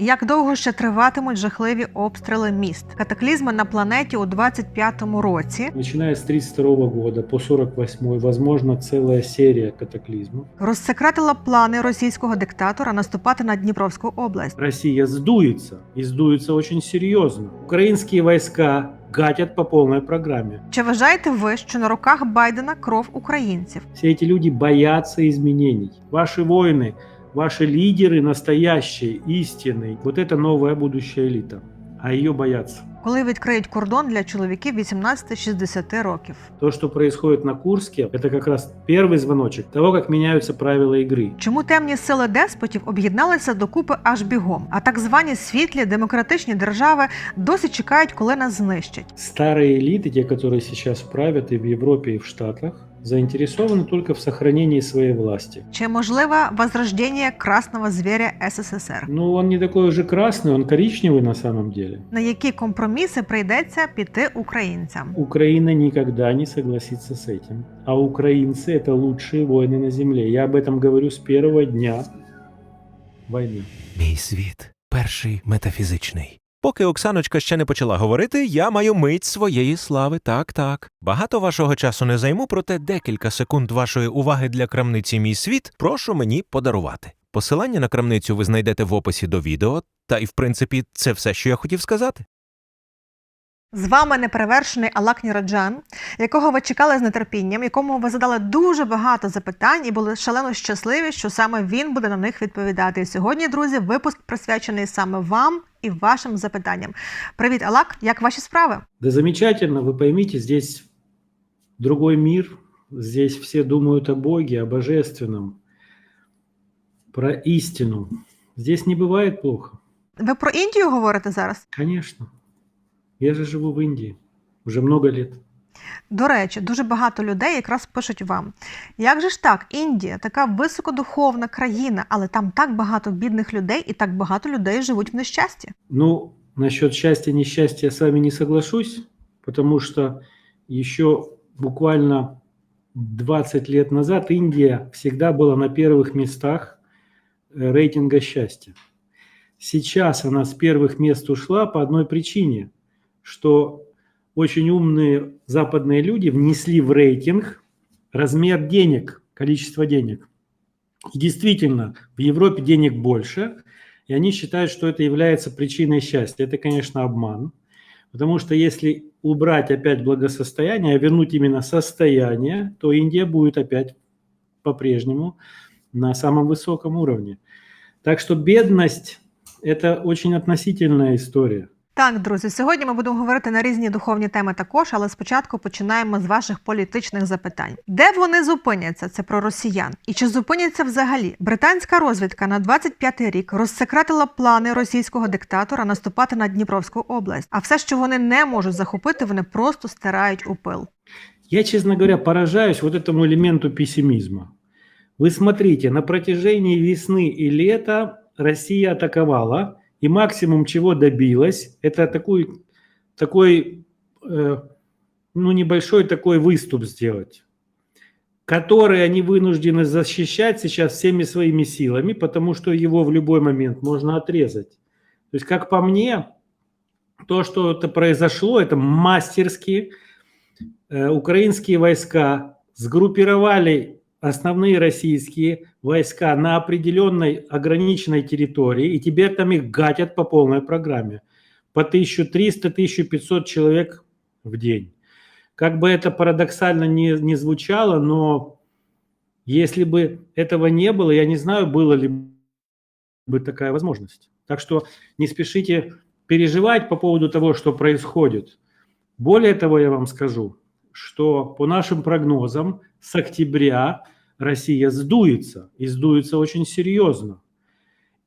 Як довго ще триватимуть жахливі обстріли міст? Катаклізми на планеті у 25-му році. Починає з 32-го года по 48-й, возможно, ціла серія катаклізмів. Розсекретила плани російського диктатора наступати на Дніпровську область. Росія здується і здується очень серйозно. Українські війська гатять по повній програмі. Чи вважаєте ви, що на руках Байдена кров українців? Всі ці люди бояться змінень. Ваші воїни – ваши лидеры настоящие, истинные. Вот это новая будущая элита. А ее боятся. Коли відкриють кордон для чоловіків 18-60 років? То, что происходит на Курске, это как раз первый звоночек того, как меняются правила игры. Чому темні сили деспотів об'єдналися докупи аж бігом? А так звані світлі демократичні держави досі чекають, коли нас знищать. Старые элиты, те, которые сейчас правят и в Европе, и в Штатах, заинтересованы только в сохранении своей власти. Чи можливо возрождення красного звіря СССР? Ну, он не такой уже красный, он коричневый на самом деле. На які компроміси прийдеться піти українцям? Украина никогда не согласится с этим. А украинцы – это лучшие воины на земле. Я об этом говорю с первого дня войны. Мій світ перший метафізичний. Поки Оксаночка ще не почала говорити, я маю мить своєї слави. Так, так. Багато вашого часу не займу, проте декілька секунд вашої уваги для крамниці Мій світ прошу мені подарувати. Посилання на крамницю ви знайдете в описі до відео, та і в принципі це все, що я хотів сказати. З вами неперевершений Алак Ніраджан, якого ви чекали з нетерпінням, якому ви задали дуже багато запитань і були шалено щасливі, що саме він буде на них відповідати. І сьогодні, друзі, випуск присвячений саме вам і вашим запитанням. Привіт, Алак! Як ваші справи? Да замечательно, вы поймите, здесь другой мир, здесь все думают о Боге, о Божественном, про истину. Здесь не бывает плохо. Ви про Індію говорите зараз? Конечно. Я же живу в Индии уже много лет. До речі, дуже багато людей якраз пишуть вам. Як же ж так, Індія така високодуховна країна, але там так багато бідних людей і так багато людей живуть в нещасті. Ну, насчет счастья, несчастья я с вами не соглашусь, потому что еще буквально 20 лет назад Индия всегда была на первых местах э, рейтинга счастья. Сейчас она с первых мест ушла по одной причине, что очень умные западные люди внесли в рейтинг размер денег, количество денег. И действительно, в Европе денег больше, и они считают, что это является причиной счастья. Это, конечно, обман. Потому что если убрать опять благосостояние, а вернуть именно состояние, то Индия будет опять по-прежнему на самом высоком уровне. Так что бедность – это очень относительная история. Так, друзі, сьогодні ми будемо говорити на різні духовні теми також, але спочатку починаємо з ваших політичних запитань. Де вони зупиняться? Це про росіян. І чи зупиняться взагалі? Британська розвідка на 25-й рік розсекретила плани російського диктатора наступати на Дніпровську область. А все, що вони не можуть захопити, вони просто стирають у пил. Я, честно говоря, поражаюсь вот этому элементу пессимизма. Вы смотрите, на протяжении весны и лета Россия атаковала, И максимум чего добилась, это такой, такой э, ну, небольшой такой выступ сделать, который они вынуждены защищать сейчас всеми своими силами, потому что его в любой момент можно отрезать. То есть, как по мне, то, что это произошло, это мастерски э, украинские войска сгруппировали основные российские войска на определенной ограниченной территории, и теперь там их гатят по полной программе. По 1300-1500 человек в день. Как бы это парадоксально не, не звучало, но если бы этого не было, я не знаю, было ли бы такая возможность. Так что не спешите переживать по поводу того, что происходит. Более того, я вам скажу, что по нашим прогнозам с октября Россия сдуется, и сдуется очень серьезно.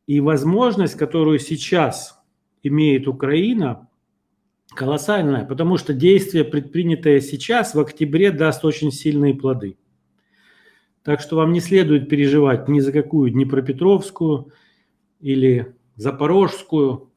И возможность, которую сейчас имеет Украина, колоссальная, потому что действие, предпринятое сейчас, в октябре, даст очень сильные плоды. Так что вам не следует переживать ни за какую Днепропетровскую или Запорожскую.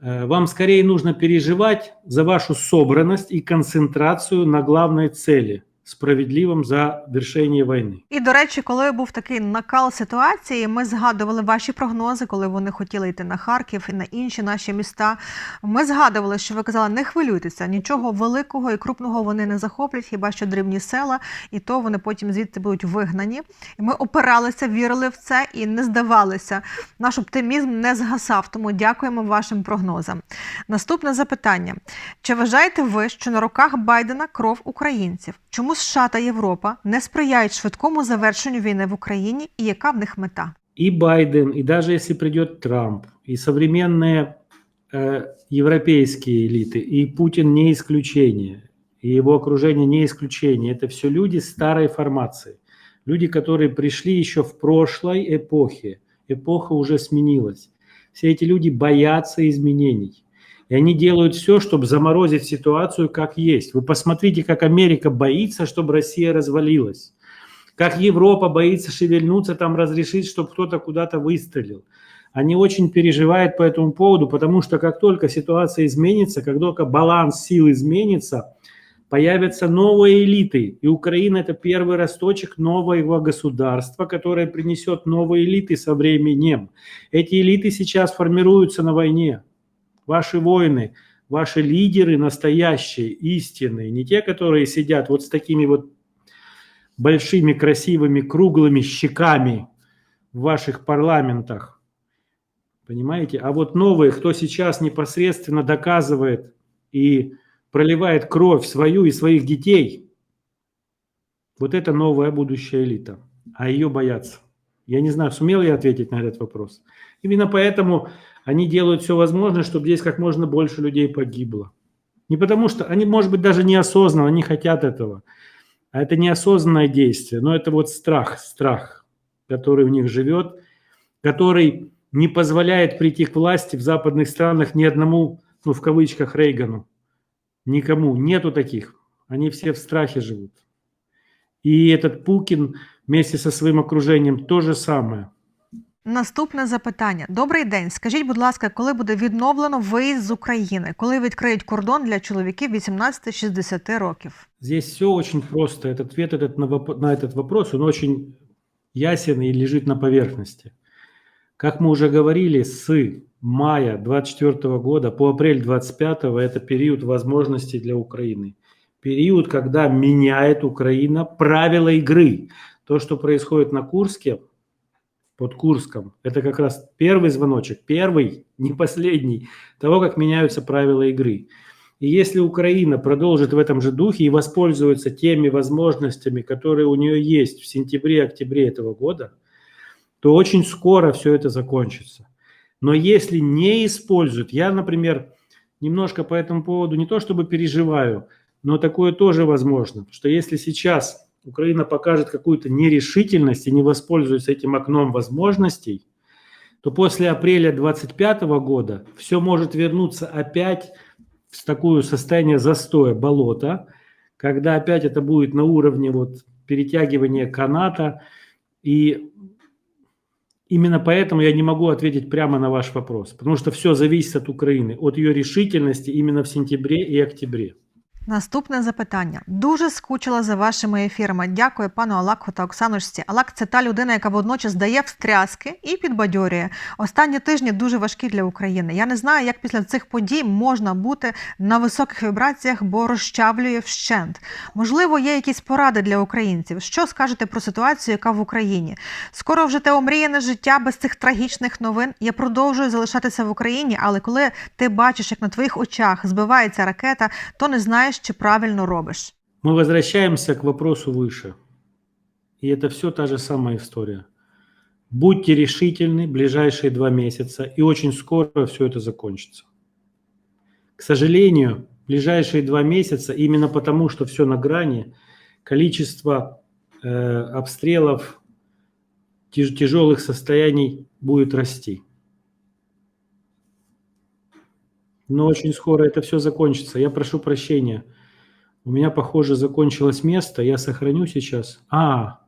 Э, Вам скорее нужно переживать за вашу собранность и концентрацию на главной цели – справедливым завершение войны. І до речі, коли був такий накал ситуації, ми згадували ваші прогнози, коли вони хотіли йти на Харків і на інші наші міста. Ми згадували, що ви казали, не хвилюйтеся, нічого великого і крупного вони не захоплять, хіба що дрібні села, і то вони потім звідти будуть вигнані. І ми опиралися, вірили в це і не здавалися. Наш оптимізм не згасав, тому дякуємо вашим прогнозам. Наступне запитання: чи вважаєте ви, що на руках Байдена кров українців? Чому США та Європа не сприяють швидкому завершенню війни в Україні і яка в них мета? И Байден, и даже если придет Трамп, и современные э, европейские элиты, и Путин не исключение, и его окружение не исключение. Это все люди старой формации. Люди, которые пришли еще в прошлой эпохе. Эпоха уже сменилась. Все эти люди боятся изменений. И они делают все, чтобы заморозить ситуацию как есть. Вы посмотрите, как Америка боится, чтобы Россия развалилась. Как Европа боится шевельнуться, там разрешить, чтобы кто-то куда-то выстрелил. Они очень переживают по этому поводу, потому что как только ситуация изменится, как только баланс сил изменится, появятся новые элиты. И Украина – это первый росточек нового государства, которое принесет новые элиты со временем. Эти элиты сейчас формируются на войне. Ваши воины, ваши лидеры настоящие, истинные, не те, которые сидят вот с такими вот большими, красивыми, круглыми щеками в ваших парламентах. Понимаете? А вот новые, кто сейчас непосредственно доказывает и проливает кровь свою и своих детей, вот это новая будущая элита. А ее боятся. Я не знаю, сумел я ответить на этот вопрос. Именно поэтому они делают все возможное, чтобы здесь как можно больше людей погибло. Не потому что они, может быть, даже неосознанно не хотят этого. А это неосознанное действие, но это вот страх, страх, который в них живет, который не позволяет прийти к власти в западных странах ни одному, ну, в кавычках, Рейгану. Никому. Нету таких. Они все в страхе живут. И этот Пукин вместе со своим окружением то же самое. Наступне запитання. Добрий день. Скажіть, будь ласка, коли буде відновлено виїзд з України? Коли відкриють кордон для чоловіків 18-60 років? Здесь все очень просто. Этот ответ этот на, воп- на этот вопрос, он очень ясен и лежит на поверхности. Как мы уже говорили, с мая 24 года по апрель 25 это период возможностей для Украины. Период, когда меняет Украина правила игры. То, что происходит на Курске, под Курском, это как раз первый звоночек, первый, не последний, того, как меняются правила игры. И если Украина продолжит в этом же духе и воспользуется теми возможностями, которые у нее есть в сентябре-октябре этого года, то очень скоро все это закончится. Но если не используют, я, например, немножко по этому поводу не то чтобы переживаю, но такое тоже возможно, что если сейчас Украина покажет какую-то нерешительность и не воспользуется этим окном возможностей, то после апреля 2025 года все может вернуться опять в такое состояние застоя, болота, когда опять это будет на уровне вот перетягивания каната. И именно поэтому я не могу ответить прямо на ваш вопрос, потому что все зависит от Украины, от ее решительности именно в сентябре и октябре. Наступне запитання. Дуже скучила за вашими ефірами. Дякую пану Алакху та Оксаночці. Алак це та людина, яка водночас дає встряски і підбадьорює. Останні тижні дуже важкі для України. Я не знаю, як після цих подій можна бути на високих вібраціях, бо розчавлює вщент. Можливо, є якісь поради для українців. Що скажете про ситуацію, яка в Україні? Скоро вже те омріяне життя без цих трагічних новин. Я продовжую залишатися в Україні, але коли ти бачиш, як на твоїх очах збивається ракета, то не знаєш, чи правильно робиш. Мы возвращаемся к вопросу выше. И это все та же самая история. Будьте решительны ближайшие два месяца, и очень скоро все это закончится. К сожалению, ближайшие два месяца, именно потому что все на грани, количество э, обстрелов, тяж- тяжелых состояний будет расти. Но очень скоро это все закончится. Я прошу прощения. У меня, похоже, закончилось место. Я сохраню сейчас. А,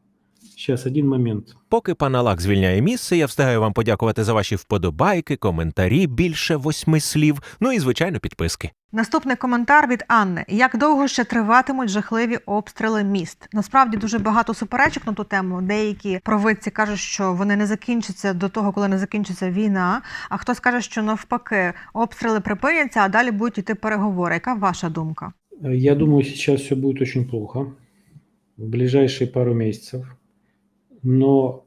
Сейчас один момент. Поки пан Алак звільняє місце, я встигаю вам подякувати за ваші вподобайки, коментарі, більше восьми слів, ну і звичайно підписки. Наступний коментар від Анни: як довго ще триватимуть жахливі обстріли міст? Насправді дуже багато суперечок на ту тему. Деякі провидці кажуть, що вони не закінчаться до того, коли не закінчиться війна. А хтось каже, що навпаки обстріли припиняться, а далі будуть іти переговори. Яка ваша думка? Я думаю, сейчас все будет очень плохо в ближайшие пару месяцев. Но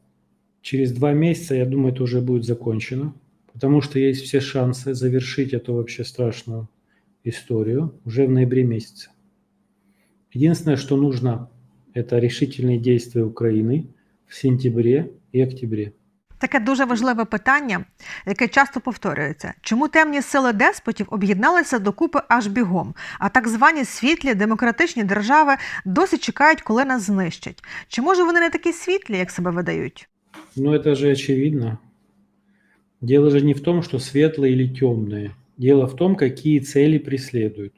через два месяца, я думаю, это уже будет закончено, потому что есть все шансы завершить эту вообще страшную историю уже в ноябре месяце. Единственное, что нужно, это решительные действия Украины в сентябре и октябре. Таке дуже важливе питання, яке часто повторюється: чому темні сили деспотів об'єдналися докупи аж бігом, а так звані світлі демократичні держави досі чекають, коли нас знищать? Чи може вони не такі світлі, як себе видають? Ну, это же очевидно. Дело же не в том, что светлые или темные. Дело в том, какие цели преследуют.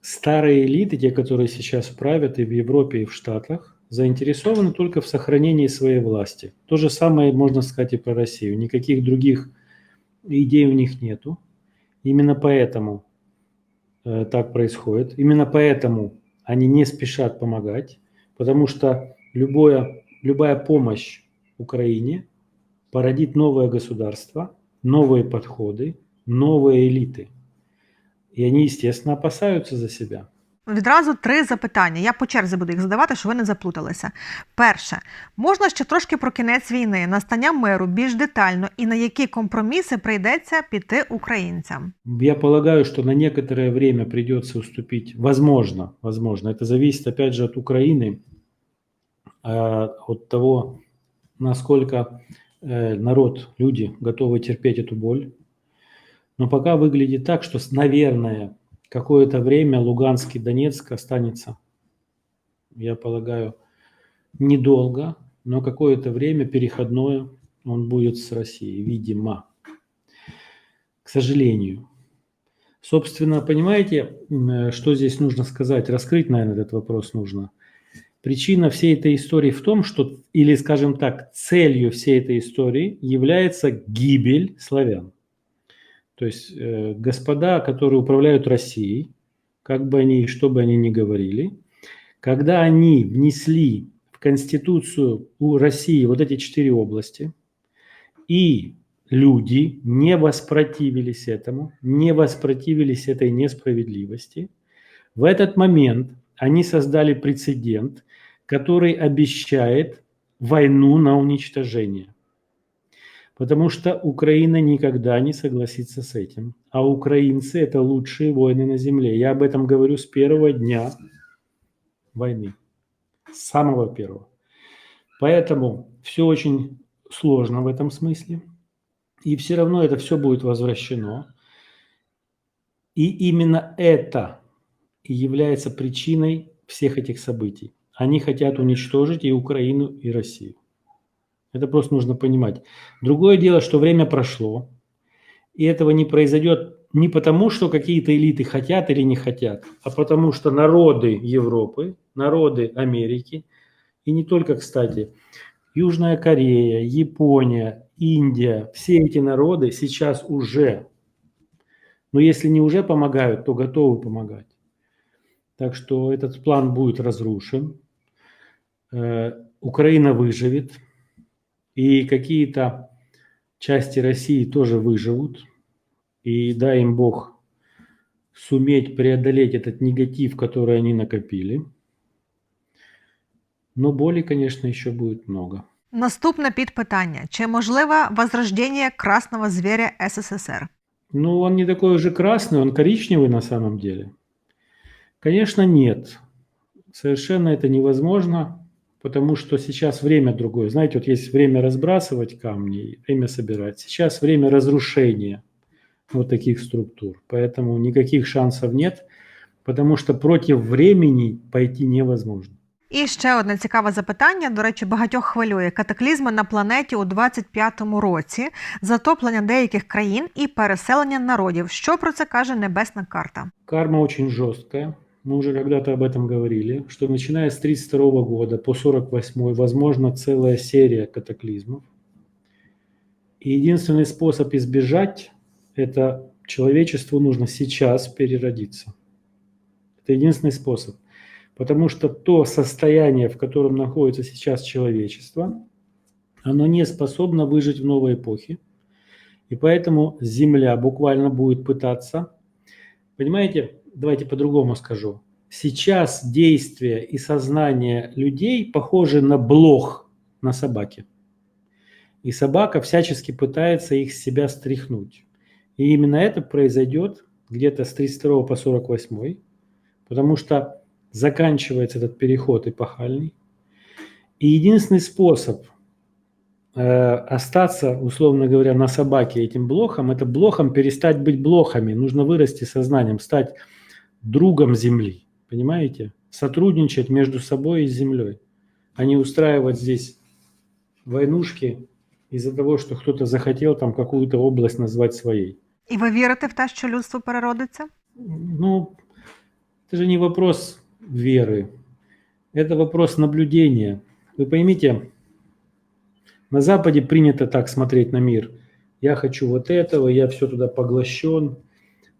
Старые элиты, те, которые сейчас правят и в Европе, и в Штатах, заинтересованы только в сохранении своей власти. То же самое можно сказать и про Россию. Никаких других идей у них нету. Именно поэтому э, так происходит. Именно поэтому они не спешат помогать, потому что любое, любая помощь Украине породит новое государство, новые подходы, новые элиты. И они, естественно, опасаются за себя. Відразу три запитання. Я по черзі буду їх задавати, щоб ви не заплуталися. Перше, можна ще трошки про кінець війни, настання миру більш детально і на які компроміси прийдеться піти українцям? Я полагаю, что на некоторое время придется уступить. Возможно, возможно. Это зависит, опять же, от Украины, а, от того, насколько э, народ, люди готовы терпеть эту боль. Но пока выглядит так, что, с- наверное, какое-то время Луганск и Донецк останется, я полагаю, недолго, но какое-то время переходное он будет с Россией, видимо. К сожалению. Собственно, понимаете, э, что здесь нужно сказать? Раскрыть, наверное, этот вопрос нужно. Причина всей этой истории в том, что, или, скажем так, целью всей этой истории является гибель славян. То есть э, господа, которые управляют Россией, как бы они, что бы они ни говорили, когда они внесли в Конституцию у России вот эти четыре области, и люди не воспротивились этому, не воспротивились этой несправедливости, в этот момент они создали прецедент, который обещает войну на уничтожение. Потому что Украина никогда не согласится с этим. А украинцы – это лучшие воины на земле. Я об этом говорю с первого дня войны. С самого первого. Поэтому все очень сложно в этом смысле. И все равно это все будет возвращено. И именно это и является причиной всех этих событий. Они хотят уничтожить и Украину, и Россию. Это просто нужно понимать. Другое дело, что время прошло, и этого не произойдет не потому, что какие-то элиты хотят или не хотят, а потому что народы Европы, народы Америки, и не только, кстати, Южная Корея, Япония, Индия, все эти народы сейчас уже, но если не уже помогают, то готовы помогать. Так что этот план будет разрушен. Э, Украина выживет, и какие-то части России тоже выживут. И дай им Бог суметь преодолеть этот негатив, который они накопили. Но боли, конечно, еще будет много. Наступне підпитання: чи можливе возрождення красного звіря СССР? Ну, он не такой уже красный, он коричневый на самом деле. Конечно, нет. Совершенно это невозможно, потому что сейчас время другое. Знаете, вот есть время разбрасывать камни, время собирать. Сейчас время разрушения вот таких структур. Поэтому никаких шансов нет, потому что против времени пойти невозможно. І ще одне цікаве запитання. До речі, багатьох хвилює катаклізми на планеті у 25-му році, затоплення деяких країн і переселення народів. Що про це каже небесна карта? Карма очень жесткая. Мы уже когда-то об этом говорили, что начиная с 1932 года по 1948 возможна целая серия катаклизмов. И единственный способ избежать – это человечеству нужно сейчас переродиться. Это единственный способ. Потому что то состояние, в котором находится сейчас человечество, оно не способно выжить в новой эпохе. И поэтому Земля буквально будет пытаться. Понимаете, давайте по-другому скажу. Сейчас действия и сознание людей похожи на блох на собаке. И собака всячески пытается их с себя стряхнуть. И именно это произойдет где-то с 32 по 48, потому что заканчивается этот переход эпохальный. И единственный способ э, остаться, условно говоря, на собаке этим блохом, это блохом перестать быть блохами. Нужно вырасти сознанием, стать другом Земли. Понимаете? Сотрудничать между собой и Землей, а не устраивать здесь войнушки из-за того, что кто-то захотел там какую-то область назвать своей. І ви вірите в те, що людство переродиться? Ну, это же не вопрос веры, это вопрос наблюдения. Вы поймите, на Западе принято так смотреть на мир. Я хочу вот этого, я все туда поглощен.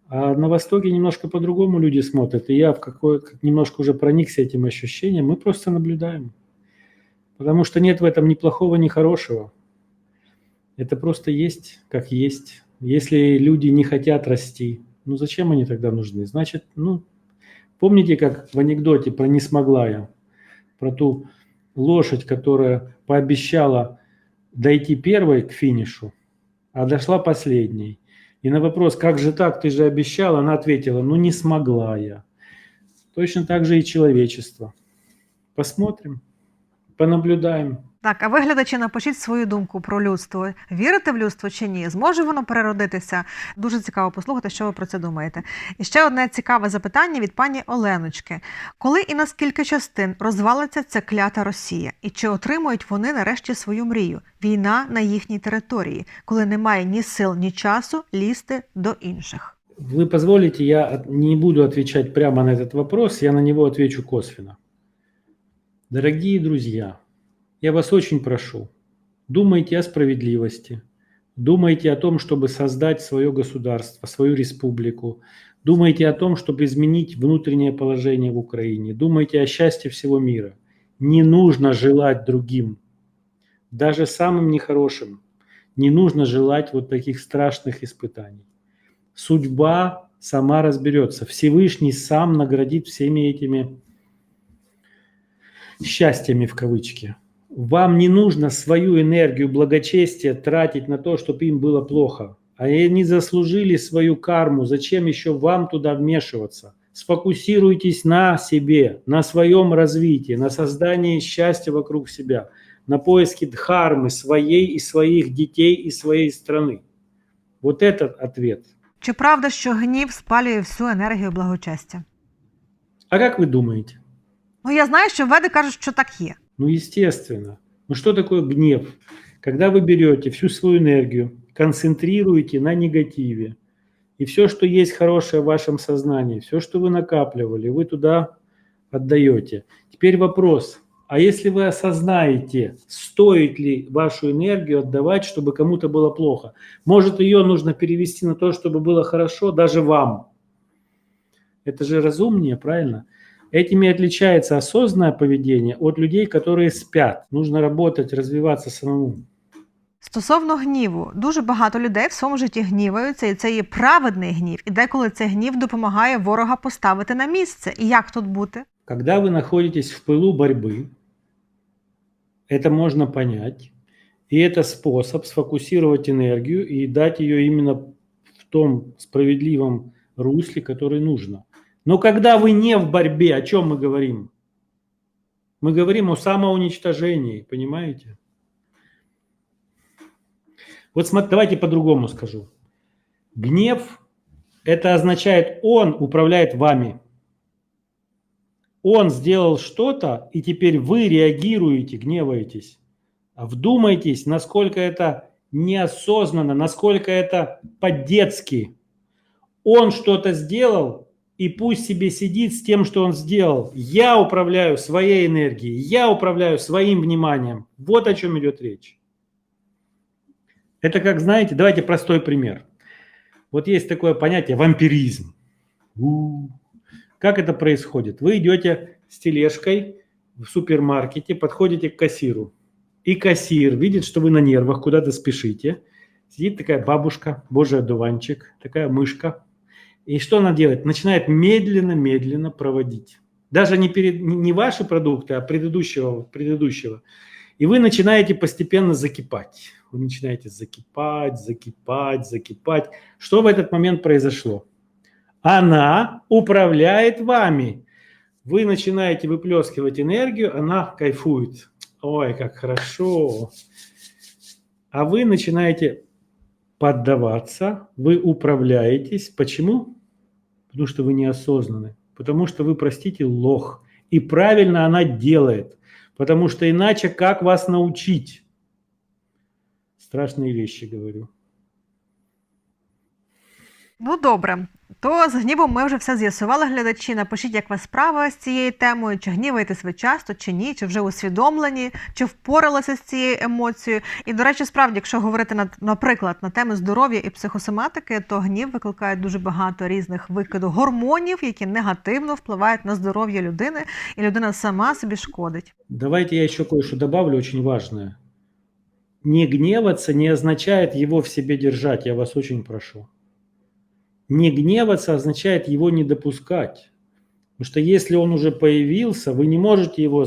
А на Востоке немножко по-другому люди смотрят. И я в какой немножко уже проникся этим ощущением. Мы просто наблюдаем. Потому что нет в этом ни плохого, ни хорошего. Это просто есть, как есть. Если люди не хотят расти, ну зачем они тогда нужны? Значит, ну, помните, как в анекдоте про «не смогла я», про ту лошадь, которая пообещала дойти первой к финишу, а дошла последней. И на вопрос, как же так, ты же обещала, она ответила, ну не смогла я. Точно так же и человечество. Посмотрим, понаблюдаем. Так, а ви, глядачі, напишіть свою думку про людство. Вірите в людство чи ні? Зможе воно переродитися? Дуже цікаво послухати, що ви про це думаєте. І ще одне цікаве запитання від пані Оленочки: коли і на скільки частин розвалиться ця клята Росія? І чи отримують вони нарешті свою мрію? Війна на їхній території, коли немає ні сил, ні часу лізти до інших? Вы позволите, я не буду отвечать прямо на этот вопрос, я на него отвечу косвенно. Дорогие друзья, я вас очень прошу, думайте о справедливости, думайте о том, чтобы создать свое государство, свою республику, думайте о том, чтобы изменить внутреннее положение в Украине, думайте о счастье всего мира. Не нужно желать другим, даже самым нехорошим, не нужно желать вот таких страшных испытаний. Судьба сама разберется. Всевышний сам наградит всеми этими счастьями в кавычки Вам не нужно свою энергию благочестия тратить на то, чтобы им было плохо. А они заслужили свою карму. Зачем еще вам туда вмешиваться? Сфокусируйтесь на себе, на своем развитии, на создании счастья вокруг себя, на поиске дхармы своей и своих детей и своей страны. Вот этот ответ. Чи правда, що гнів спалює всю енергію благочестя? А как вы думаете? Ну я знаю, що веди кажуть, що так є. Ну, естественно. Ну, что такое гнев? Когда вы берете всю свою энергию, концентрируете на негативе, и все, что есть хорошее в вашем сознании, все, что вы накапливали, вы туда отдаете. Теперь вопрос. А если вы осознаете, стоит ли вашу энергию отдавать, чтобы кому-то было плохо? Может, ее нужно перевести на то, чтобы было хорошо даже вам? Это же разумнее, правильно? Этим и отличается осознанное поведение от людей, которые спят. Нужно работать, развиваться самому. Стосовно гніву, дуже багато людей в своєму житті гніваються, і це є праведний гнів. І деколи цей гнів допомагає ворога поставити на місце. І як тут бути? Когда вы находитесь в пылу борьбы, это можно понять. И это способ сфокусировать энергию и дать ее именно в том справедливом русле, который нужно. Но когда вы не в борьбе, о чем мы говорим? Мы говорим о самоуничтожении, понимаете? Вот смотри, давайте по-другому скажу. Гнев – это означает, он управляет вами. Он сделал что-то, и теперь вы реагируете, гневаетесь. А вдумайтесь, насколько это неосознанно, насколько это по-детски. Он что-то сделал, и пусть себе сидит с тем, что он сделал. Я управляю своей энергией, я управляю своим вниманием. Вот о чем идет речь. Это как, знаете, давайте простой пример. Вот есть такое понятие вампиризм. У. Как это происходит? Вы идете с тележкой в супермаркете, подходите к кассиру. И кассир видит, что вы на нервах, куда-то спешите. Сидит такая бабушка, божий одуванчик, такая мышка. И что она делает? Начинает медленно-медленно проводить. Даже не, перед, не ваши продукты, а предыдущего, предыдущего. И вы начинаете постепенно закипать. Вы начинаете закипать, закипать, закипать. Что в этот момент произошло? Она управляет вами. Вы начинаете выплескивать энергию, она кайфует. Ой, как хорошо. А вы начинаете поддаваться, вы управляетесь. Почему? Потому что вы неосознанны. Потому что вы, простите, лох. И правильно она делает. Потому что иначе как вас научить? Страшные вещи говорю. Ну добре, то з гнівом ми вже все з'ясували, глядачі. Напишіть, як вас справа з цією темою, чи гніваєтесь ви часто, чи ні, чи вже усвідомлені, чи впоралися з цією емоцією. І, до речі, справді, якщо говорити на, наприклад на теми здоров'я і психосоматики, то гнів викликає дуже багато різних викиду гормонів, які негативно впливають на здоров'я людини, і людина сама собі шкодить. Давайте я еще кое-что добавлю, очень важное. Не гневаться не означает его в себе держать, я вас очень прошу. Не гневаться означает его не допускать. Потому что если он уже появился, вы не можете его...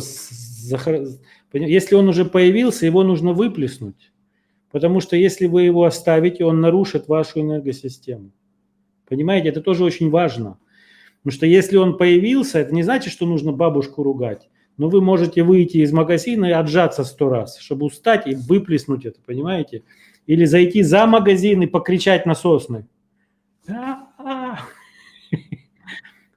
поня- Если он уже появился, его нужно выплеснуть. Потому что если вы его оставите, он нарушит вашу энергосистему. Понимаете, это тоже очень важно. Потому что если он появился, это не значит, что нужно бабушку ругать. Но вы можете выйти из магазина и отжаться сто раз, чтобы устать и выплеснуть это, понимаете? Или зайти за магазин и покричать на сосны.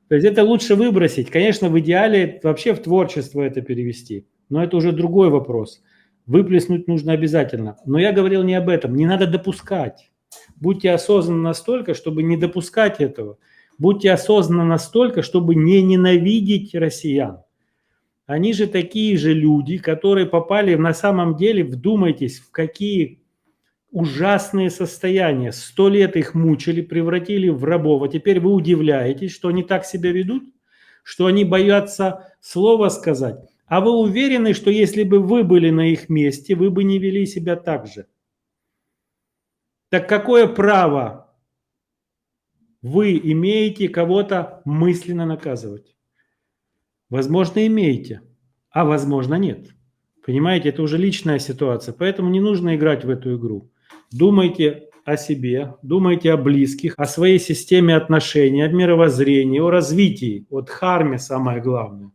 То есть это лучше выбросить. Конечно, в идеале вообще в творчество это перевести. Но это уже другой вопрос. Выплеснуть нужно обязательно. Но я говорил не об этом. Не надо допускать. Будьте осознанны настолько, чтобы не допускать этого. Будьте осознанны настолько, чтобы не ненавидеть россиян. Они же такие же люди, которые попали на самом деле, вдумайтесь, в какие ужасные состояния. Сто лет их мучили, превратили в рабов. А теперь вы удивляетесь, что они так себя ведут, что они боятся слова сказать. А вы уверены, что если бы вы были на их месте, вы бы не вели себя так же? Так какое право вы имеете кого-то мысленно наказывать? Возможно, имеете, а возможно, нет. Понимаете, это уже личная ситуация, поэтому не нужно играть в эту игру. Думайте о себе, думайте о близких, о своей системе отношений, о мировоззрении, о развитии. Вот харме самое главное.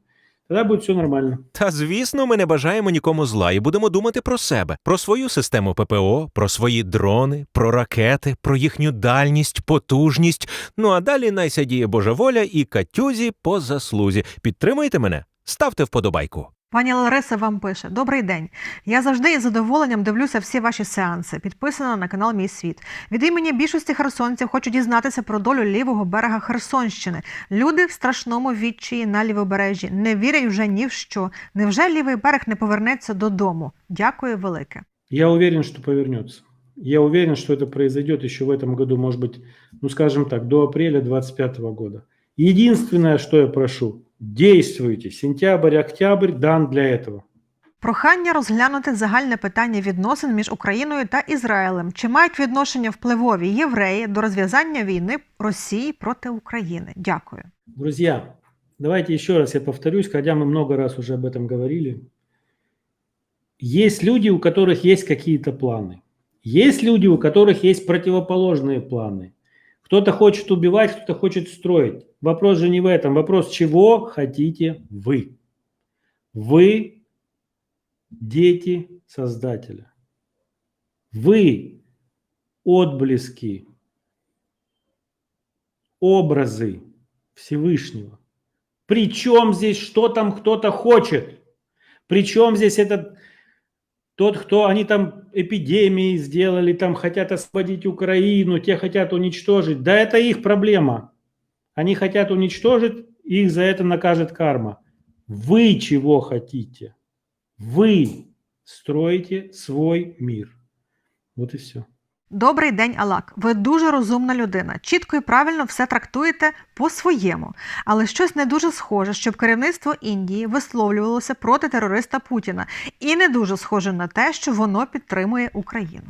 Тогда будет все нормально. Та звісно, ми не бажаємо нікому зла і будемо думати про себе, про свою систему ППО, про свої дрони, про ракети, про їхню дальність, потужність. Ну а далі найся діє Божа воля і катюзі по заслузі. Підтримуйте мене, ставте вподобайку. Пані Лариса вам пише: Добрий день. Я завжди із задоволенням дивлюся всі ваші сеанси. Підписана на канал Мій світ. Від імені більшості херсонців хочу дізнатися про долю лівого берега Херсонщини. Люди в страшному відчаї на лівобережжі не вірять вже ні в що. Невже лівий берег не повернеться додому? Дякую велике. Я уверен, что повернется. Я уверен, что это произойдет еще в этом году, может быть, ну скажем так, до апреля 2025 года. Единственное, что я прошу, действуйте. Сентябрь, октябрь дан для этого. Прохання розглянути загальне питання відносин між Україною та Ізраїлем. Чи мають відношення впливові євреї до розв'язання війни Росії проти України? Дякую. Друзья, давайте еще раз я повторюсь, хотя мы много раз уже об этом говорили. Есть люди, у которых есть какие-то планы. Есть люди, у которых есть противоположные планы. Кто-то хочет убивать, кто-то хочет строить. Вопрос же не в этом. Вопрос, чего хотите вы. Вы дети Создателя. Вы отблески, образы Всевышнего. Причем здесь, что там кто-то хочет? Причем здесь этот тот, кто они там эпидемии сделали, там хотят освободить Украину, те хотят уничтожить. Да это их проблема. Они хотят уничтожить, их за это накажет карма. Вы чего хотите? Вы строите свой мир. Вот и все. Добрий день, Алак. Ви дуже розумна людина. Чітко і правильно все трактуєте по-своєму. Але щось не дуже схоже, щоб керівництво Індії висловлювалося проти терориста Путіна, і не дуже схоже на те, що воно підтримує Україну.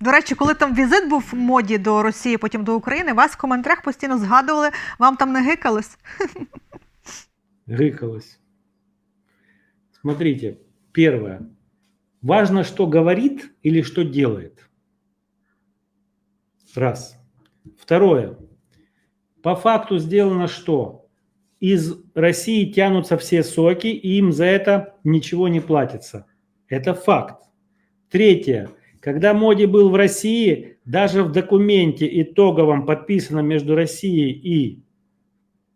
До речі, коли там візит був в моді до Росії, потім до України, вас в коментарях постійно згадували, вам там не гикались. Гыкалось. Смотрите, первое. Важно, что говорит или что делает. Раз. Второе. По факту сделано что? Из России тянутся все соки, и им за это ничего не платится. Это факт. Третье. Когда Моди был в России, даже в документе итоговом, подписанном между Россией и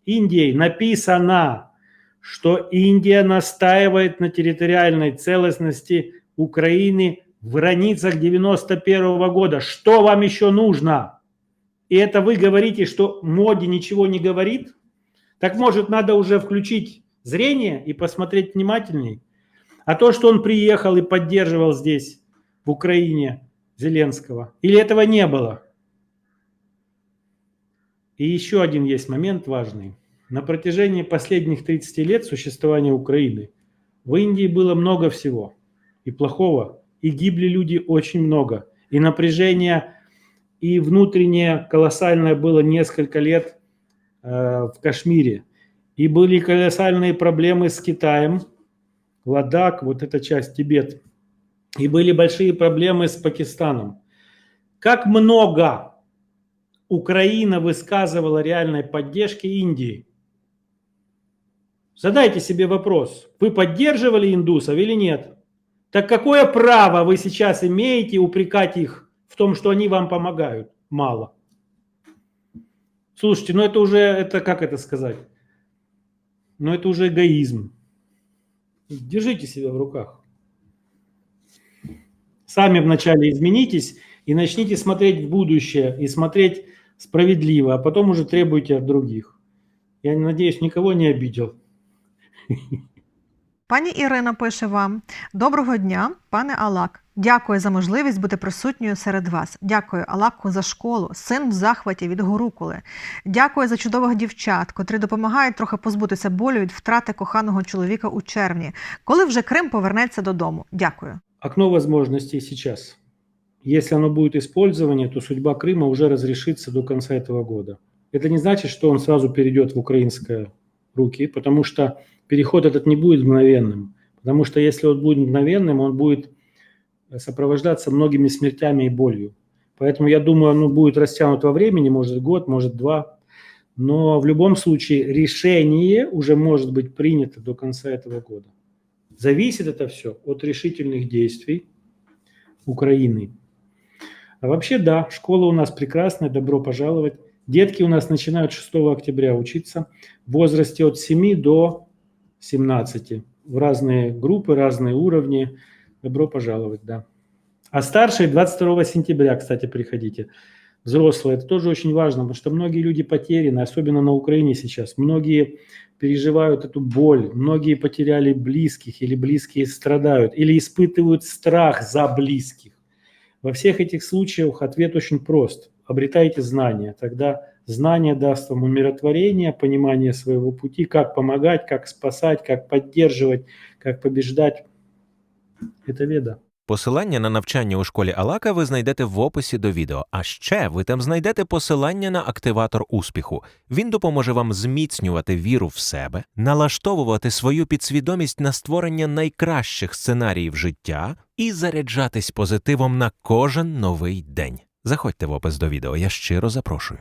Индией, написано, что Индия настаивает на территориальной целостности Украины в границах 91 года. Что вам еще нужно? И это вы говорите, что Моди ничего не говорит? Так может надо уже включить зрение и посмотреть внимательней? А то, что он приехал и поддерживал здесь, в Украине, Зеленского, или этого не было? И еще один есть момент важный. На протяжении последних 30 лет существования Украины в Индии было много всего. И плохого, и гибли люди очень много. И напряжение, и внутреннее колоссальное было несколько лет э, в Кашмире. И были колоссальные проблемы с Китаем, Ладак, вот эта часть, Тибет. И были большие проблемы с Пакистаном. Как много Украина высказывала реальной поддержки Индии. Задайте себе вопрос, вы поддерживали индусов или нет? Так какое право вы сейчас имеете упрекать их в том, что они вам помогают? Мало. Слушайте, ну это уже, это как это сказать? Ну это уже эгоизм. Держите себя в руках. Сами вначале изменитесь и начните смотреть в будущее и смотреть справедливо, а потом уже требуйте от других. Я надеюсь, никого не обидел. Пані Ірина пише вам: Доброго дня, пане Алак. Дякую за можливість бути присутньою серед вас. Дякую Алаку за школу, син в захваті від горукули. Дякую за чудових дівчат, котрі допомагають трохи позбутися болю від втрати коханого чоловіка у червні, коли вже Крим повернеться додому. Дякую. Окно возможностей сейчас. Если оно будет использование, то судьба Крыма уже разрешится до конца этого года. Это не значит, что он сразу перейдет в украинские руки, потому что переход этот не будет мгновенным. Потому что если он будет мгновенным, он будет сопровождаться многими смертями и болью. Поэтому я думаю, оно будет растянут во времени, может год, может два. Но в любом случае решение уже может быть принято до конца этого года. Зависит это все от решительных действий Украины. А вообще, да, школа у нас прекрасная, добро пожаловать. Детки у нас начинают 6 октября учиться в возрасте от 7 до 17 в разные группы, разные уровни. Добро пожаловать, да. А старшие 22 сентября, кстати, приходите. Взрослые, это тоже очень важно, потому что многие люди потеряны, особенно на Украине сейчас. Многие переживают эту боль, многие потеряли близких или близкие страдают, или испытывают страх за близких. Во всех этих случаях ответ очень прост. Обретайте знания, тогда знание даст вам умиротворение, понимание своего пути, как помогать, как спасать, как поддерживать, как побеждать. Это веда. Посилання на навчання у школі Алака ви знайдете в описі до відео. А ще ви там знайдете посилання на активатор успіху. Він допоможе вам зміцнювати віру в себе, налаштовувати свою підсвідомість на створення найкращих сценаріїв життя і заряджатись позитивом на кожен новий день. Заходьте в опис до відео, я щиро запрошую.